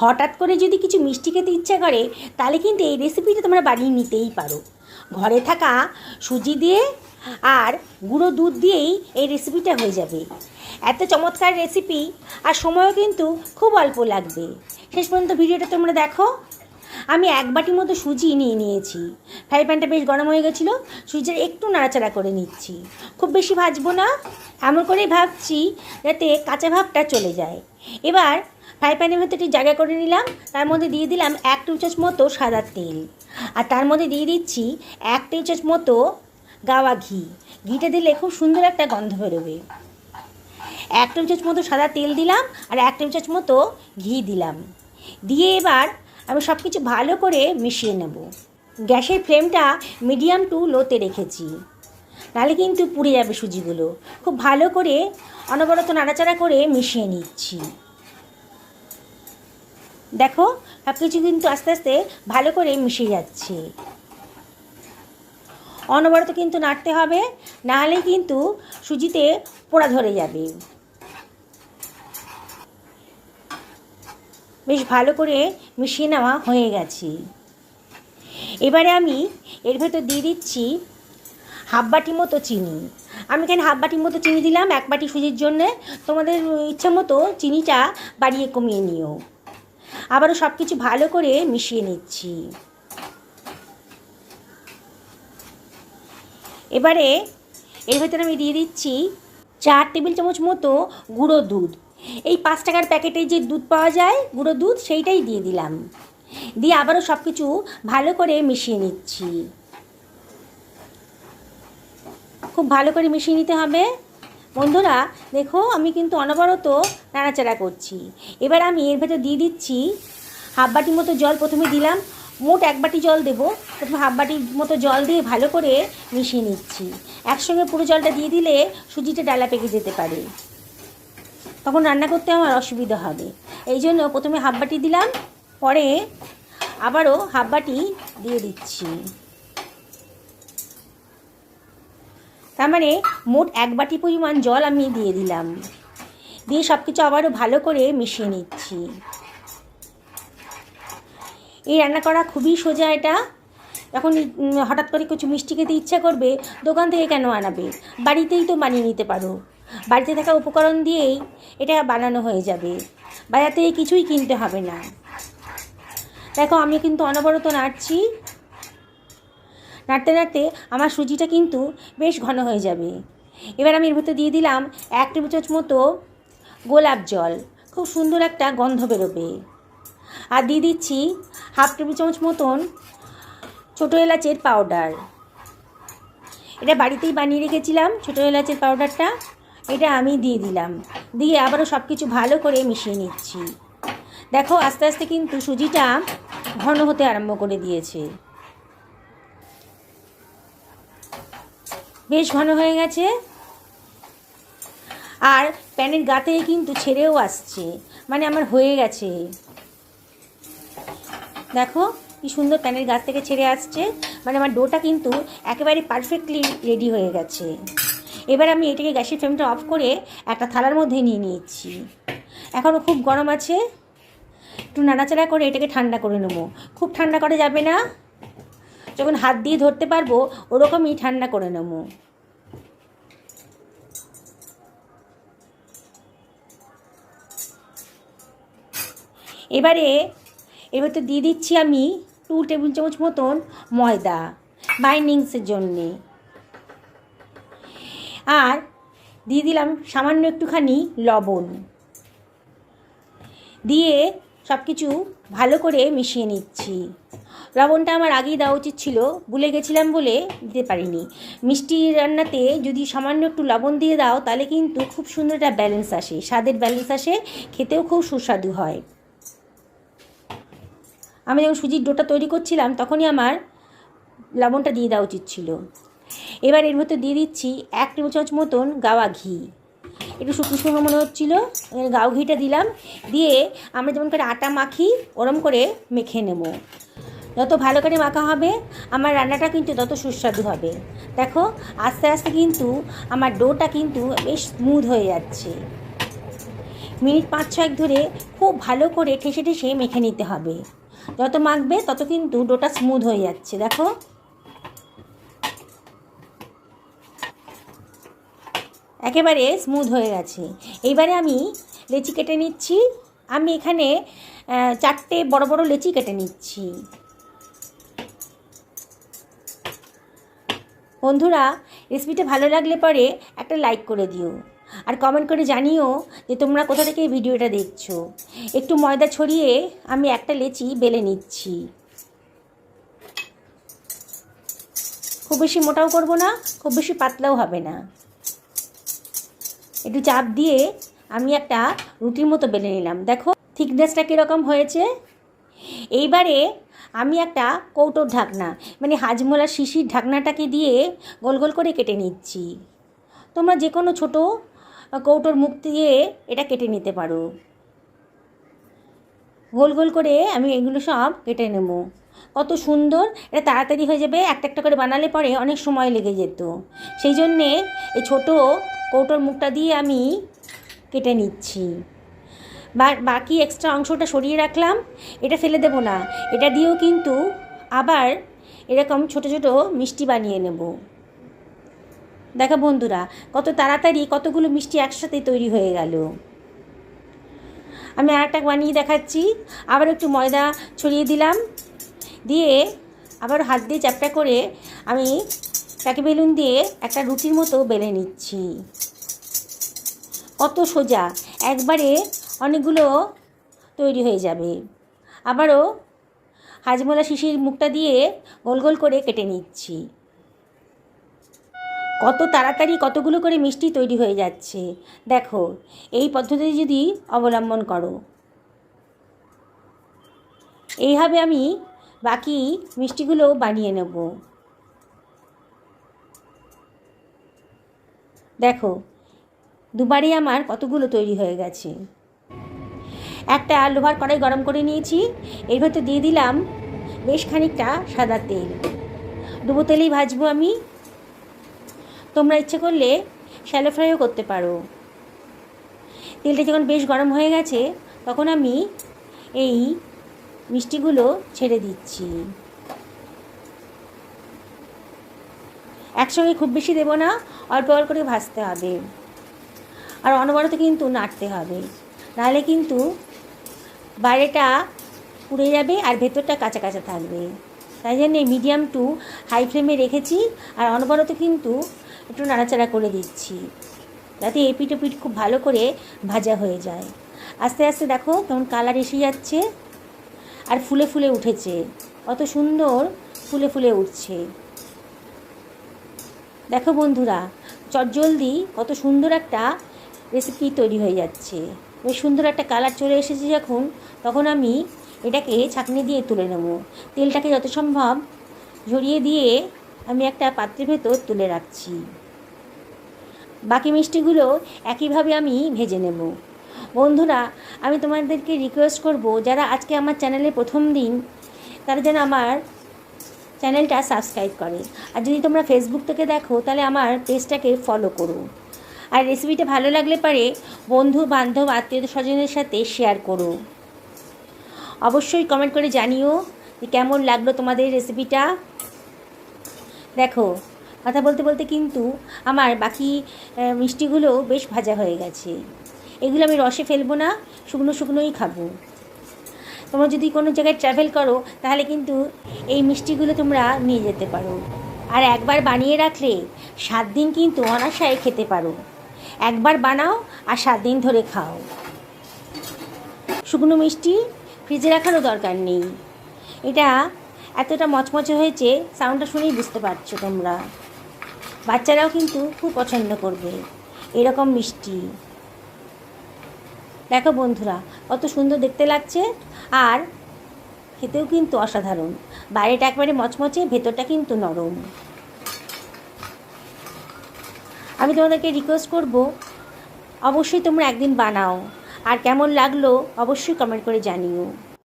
হঠাৎ করে যদি কিছু মিষ্টি খেতে ইচ্ছা করে, তাহলে কিন্তু এই রেসিপিটা তোমরা বানিয়ে নিতেই পারো। ঘরে থাকা সুজি দিয়ে আর গুঁড়ো দুধ দিয়েই এই রেসিপিটা হয়ে যাবে। এত চমৎকার রেসিপি আর সময়ও কিন্তু খুব অল্প লাগবে। শেষ পর্যন্ত ভিডিওটা তোমরা দেখো। আমি এক বাটি মতো সুজি নিয়ে নিয়েছি। ফ্রাই প্যানটা বেশ গরম হয়ে গেছিল, সুজিটা একটু নাড়াচাড়া করে নিচ্ছি। খুব বেশি ভাজবো না, এমন করেই ভাবছি যাতে কাঁচা ভাবটা চলে যায়। এবার ফ্রাই প্যানের ভেতরে একটি জায়গা করে নিলাম। তার মধ্যে দিয়ে দিলাম এক টেবিল চামচ মতো সাদা তেল। আর তার মধ্যে দিয়ে দিচ্ছি এক টেবিল চামচ মতো গাওয়া ঘি। ঘিটা দিলে খুব সুন্দর একটা গন্ধ বেরোবে। এক টেবিল চামচ মতো সাদা তেল দিলাম আর এক টেবিল চামচ মতো ঘি দিলাম। দিয়ে এবার আমি সব কিছু ভালো করে মিশিয়ে নেব। গ্যাসের ফ্লেমটা মিডিয়াম টু লোতে রেখেছি। নাহলে কিন্তু পুড়ে যাবে সুজিগুলো। খুব ভালো করে অনবরত নাড়াচাড়া করে মিশিয়ে নিচ্ছি। দেখো সব কিছু কিন্তু আস্তে আস্তে ভালো করে মিশে যাচ্ছে। অনবরত কিন্তু নাড়তে হবে নাহলে কিন্তু সুজিতে পোড়া ধরে যাবে। বেশ ভালো করে মিশিয়ে নেওয়া হয়ে গেছে। এবারে আমি এর ভেতর দিয়ে দিচ্ছি হাফ বাটি মতো চিনি। আমি এখানে হাফ বাটির মতো চিনি দিলাম, এক বাটি সুজির জন্যে। তোমাদের ইচ্ছা মতো চিনিটা বাড়িয়ে কমিয়ে নিও। আবারও সব কিছু ভালো করে মিশিয়ে নিচ্ছি। এবারে এর ভেতরে আমি দিয়ে দিচ্ছি চার টেবিল চামচ মতো গুঁড়ো দুধ। এই পাঁচ টাকার প্যাকেটে যে দুধ পাওয়া যায়, গুঁড়ো দুধ, সেইটাই দিয়ে দিলাম। দিয়ে আবারও সব কিছু ভালো করে মিশিয়ে নিচ্ছি। খুব ভালো করে মিশিয়ে নিতে হবে। বন্ধুরা, দেখো আমি কিন্তু অনবরত নাড়াচাড়া করছি। এবার আমি এর ভেতর দিয়ে দিচ্ছি হাফ বাটি মতো জল প্রথমে দিলাম। মোট এক বাটি জল দেবো। প্রথমে হাফ বাটির মতো জল দিয়ে ভালো করে মিশিয়ে নিচ্ছি। একসঙ্গে পুরো জলটা দিয়ে দিলে সুজিটা ডালা পেকে যেতে পারে। তখন রান্না করতে আমার অসুবিধা হবে। এই জন্য প্রথমে হাফ বাটি দিলাম। পরে আবারও হাফ বাটি দিয়ে দিচ্ছি। তার মানে মোট এক বাটি পরিমাণ জল আমি দিয়ে দিলাম। দিয়ে সব কিছু আবারও ভালো করে মিশিয়ে নিচ্ছি। এই রান্না করা খুবই সোজা এটা। এখন হঠাৎ করে কিছু মিষ্টি খেতে ইচ্ছা করবে, দোকান থেকে কেন আনাবে? বাড়িতেই তো বানিয়ে নিতে পারো। বাড়িতে থাকা উপকরণ দিয়েই এটা বানানো হয়ে যাবে। বাজার থেকে কিছুই কিনতে হবে না। দেখো, আমি কিন্তু অনবরত নাড়ছি। নাড়তে নাড়তে আমার সুজিটা কিন্তু বেশ ঘন হয়ে যাবে। এবার আমি এর ভিতরে দিয়ে দিলাম এক টেবিল চামচ মতো গোলাপ জল। খুব সুন্দর একটা গন্ধ বেরোবে। আর দিয়ে দিচ্ছি হাফ টেবিল চামচ মতন ছোটো এলাচের পাউডার। এটা বাড়িতেই বানিয়ে রেখেছিলাম ছোটো এলাচের পাউডারটা। এটা আমি দিয়ে দিলাম। দিয়ে আবারও সব কিছু ভালো করে মিশিয়ে নিচ্ছি। দেখো আস্তে আস্তে কিন্তু সুজিটা ঘন হতে আরম্ভ করে দিয়েছে। বেশ ঘন হয়ে গেছে। আর প্যানের গাতে কিন্তু ছেড়েও আসছে। মানে আমার হয়ে গেছে। দেখো কি সুন্দর প্যানের গাছ থেকে ছেড়ে আসছে। মানে আমার ডোটা কিন্তু একেবারে পারফেক্টলি রেডি হয়ে গেছে। এবার আমি এটাকে গ্যাসের ফ্লেমটা অফ করে একটা থালার মধ্যে নিয়ে নিয়েছি। এখনও খুব গরম আছে। একটু নাড়াচাড়া করে এটাকে ঠান্ডা করে নেব। খুব ঠান্ডা করা যাবে না। যখন হাত দিয়ে ধরতে পারব, ওরকমই ঠান্ডা করে নেব। এবারে, এবার তো দিয়ে দিচ্ছি আমি টু টেবিল চামচ মতন ময়দা বাইন্ডিংসের জন্যে। আর দিয়ে দিলাম সামান্য একটুখানি লবণ। দিয়ে সব কিছু ভালো করে মিশিয়ে নিচ্ছি। লবণটা আমার আগেই দেওয়া উচিত ছিল, ভুলে গেছিলাম বলে দিতে পারিনি। মিষ্টি রান্নাতে যদি সামান্য একটু লবণ দিয়ে দাও, তাহলে কিন্তু খুব সুন্দর একটা ব্যালেন্স আসে। স্বাদের ব্যালেন্স আসে, খেতেও খুব সুস্বাদু হয়। আমি যখন সুজির ডোটা তৈরি করছিলাম, তখনই আমার লবণটা দিয়ে দেওয়া উচিত ছিল। এবার এর ভেতর দিয়ে দিচ্ছি এক টেবিল চামচ মতন গাওয়া ঘি। একটু শুকনো শুকনো মনে হচ্ছিল গাও ঘিটা দিলাম। দিয়ে আমরা যেমন করে আটা মাখি, ওরম করে মেখে নেব। যত ভালো করে মাখা হবে, আমার রান্নাটা কিন্তু তত সুস্বাদু হবে। দেখো, আস্তে আস্তে কিন্তু আমার ডোটা কিন্তু বেশ স্মুথ হয়ে যাচ্ছে। মিনিট পাঁচ ছয়েক ধরে খুব ভালো করে ঠেসে ঠেসে মেখে নিতে হবে। যত মাখবে, তত কিন্তু ডোটা স্মুথ হয়ে যাচ্ছে, দেখো। একেবারে স্মুথ হয়ে গেছে। এইবারে আমি লেচি কেটে নিচ্ছি। আমি এখানে চারটে বড় বড় লেচি কেটে নিচ্ছি। বন্ধুরা রেসিপিটা ভালো লাগলে পরে একটা লাইক করে দিও। আর কমেন্ট করে জানিও যে তোমরা কোথা থেকে এই ভিডিওটা দেখছ। একটু ময়দা ছড়িয়ে আমি একটা লেচি বেলে নিচ্ছি। খুব বেশি মোটাও করব না, খুব বেশি পাতলাও হবে না। একটু চাপ দিয়ে আমি একটা রুটির মতো বেলে নিলাম। দেখো থিকনেসটা কীরকম হয়েছে? এইবারে আমি একটা কৌটোর ঢাকনা মানে হাজমোলা শিশির ঢাকনাটাকে দিয়ে গোল গোল করে কেটে নিচ্ছি। তোমরা যে কোনো ছোটো কৌটোর মুখ দিয়ে এটা কেটে নিতে পারো। গোল গোল করে আমি এগুলো সব কেটে নেব। কত সুন্দর, এটা তাড়াতাড়ি হয়ে যাবে, একটা একটা করে বানালে পরে অনেক সময় লেগে যেত। সেই জন্যে এই ছোটো কৌটোর মুখটা দিয়ে আমি কেটে নিচ্ছি। বাকি এক্সট্রা অংশটা সরিয়ে রাখলাম, এটা ফেলে দেবো না। এটা দিয়েও কিন্তু আবার এরকম ছোট ছোট মিষ্টি বানিয়ে নেব। দেখো বন্ধুরা, কত তাড়াতাড়ি কতগুলো মিষ্টি একসাথে তৈরি হয়ে গেল। আমি আর একটা বানিয়ে দেখাচ্ছি, আবার একটু ময়দা ছড়িয়ে দিলাম, দিয়ে আবার হাত দিয়ে চ্যাপটা করে আমি প্যাকে বেলুন দিয়ে একটা রুটির মতো বেলে নিচ্ছি। কত সোজা, একবারে অনেকগুলো তৈরি হয়ে যাবে। আবারও হাজমোলা শিশির মুখটা দিয়ে গোল গোল করে কেটে নিচ্ছি। কত তাড়াতাড়ি কতগুলো করে মিষ্টি তৈরি হয়ে যাচ্ছে। দেখো, এই পদ্ধতি যদি অবলম্বন করো। এইভাবে আমি বাকি মিষ্টিগুলো বানিয়ে নেব। দেখো দুবারই আমার কতগুলো তৈরি হয়ে গেছে। একটা লোহার কড়াই গরম করে নিয়েছি। এর ভেতর দিয়ে দিলাম বেশ খানিকটা সাদা তেল। ডুবো তেলেই ভাজবো আমি। তোমরা ইচ্ছে করলে শ্যালো ফ্রাইও করতে পারো। তেলটা যখন বেশ গরম হয়ে গেছে, তখন আমি এই মিষ্টিগুলো ছেড়ে দিচ্ছি। একসঙ্গে খুব বেশি দেবো না, অল্প অল্প করে ভাজতে হবে। আর অনবরত কিন্তু নাড়তে হবে। নাহলে কিন্তু বাইরেটা পুড়ে যাবে আর ভেতরটা কাঁচা কাঁচা থাকবে। তাই জন্য মিডিয়াম টু হাই ফ্লেমে রেখেছি আর অনবরত কিন্তু একটু নাড়াচাড়া করে দিচ্ছি। যাতে এপিট ওপিট খুব ভালো করে ভাজা হয়ে যায়। আস্তে আস্তে দেখো কেমন কালার এসে যাচ্ছে আর ফুলে ফুলে উঠেছে। কত সুন্দর ফুলে ফুলে উঠছে। দেখো বন্ধুরা, চটজলদি কত সুন্দর একটা রেসিপি তৈরি হয়ে যাচ্ছে। বেশ সুন্দর একটা কালার চলে এসেছে যখন, তখন আমি এটাকে ছাঁকনি দিয়ে তুলে নেব। তেলটাকে যত সম্ভব ঝরিয়ে দিয়ে আমি একটা পাত্রের ভেতর তুলে রাখছি। বাকি মিষ্টিগুলো একইভাবে আমি ভেজে নেব। বন্ধুরা, আমি তোমাদেরকে রিকোয়েস্ট করব, যারা আজকে আমার চ্যানেলে প্রথম দিন, তারা যেন আমার চ্যানেলটা সাবস্ক্রাইব করে। আর যদি তোমরা ফেসবুক থেকে দেখো, তাহলে আমার পেজটাকে ফলো করো। আর রেসিপিটা ভালো লাগলে পারে বন্ধু, বান্ধব, আত্মীয় স্বজনের সাথে শেয়ার করো। অবশ্যই কমেন্ট করে জানিও যে কেমন লাগল তোমাদের রেসিপিটা দেখো, কথা বলতে বলতে কিন্তু আমার বাকি মিষ্টিগুলো বেশ ভাজা হয়ে গেছে। এগুলো আমি রসে ফেলব না, শুকনো শুকনোই খাব। তোমরা যদি কোনো জায়গায় ট্রাভেল করো, তাহলে কিন্তু এই মিষ্টিগুলো তোমরা নিয়ে যেতে পারো। আর একবার বানিয়ে রাখলে সাত দিন কিন্তু অনাশায় খেতে পারো। একবার বানাও আর সাত দিন ধরে খাও। শুকনো মিষ্টি ফ্রিজে রাখারও দরকার নেই। এটা এতটা মচমচে হয়েছে সাউন্ডটা শুনেই বুঝতে পারছ তোমরা। বাচ্চারাও কিন্তু খুব পছন্দ করবে এরকম মিষ্টি। দেখো বন্ধুরা, কত সুন্দর দেখতে লাগছে আর খেতেও কিন্তু অসাধারণ। বাইরেটা একবারে মচমচে, ভেতরটা কিন্তু নরম। আমি তোমাদেরকে রিকোয়েস্ট করব, অবশ্যই তোমরা একদিন বানাও। আর কেমন লাগল, অবশ্যই কমেন্ট করে জানিও।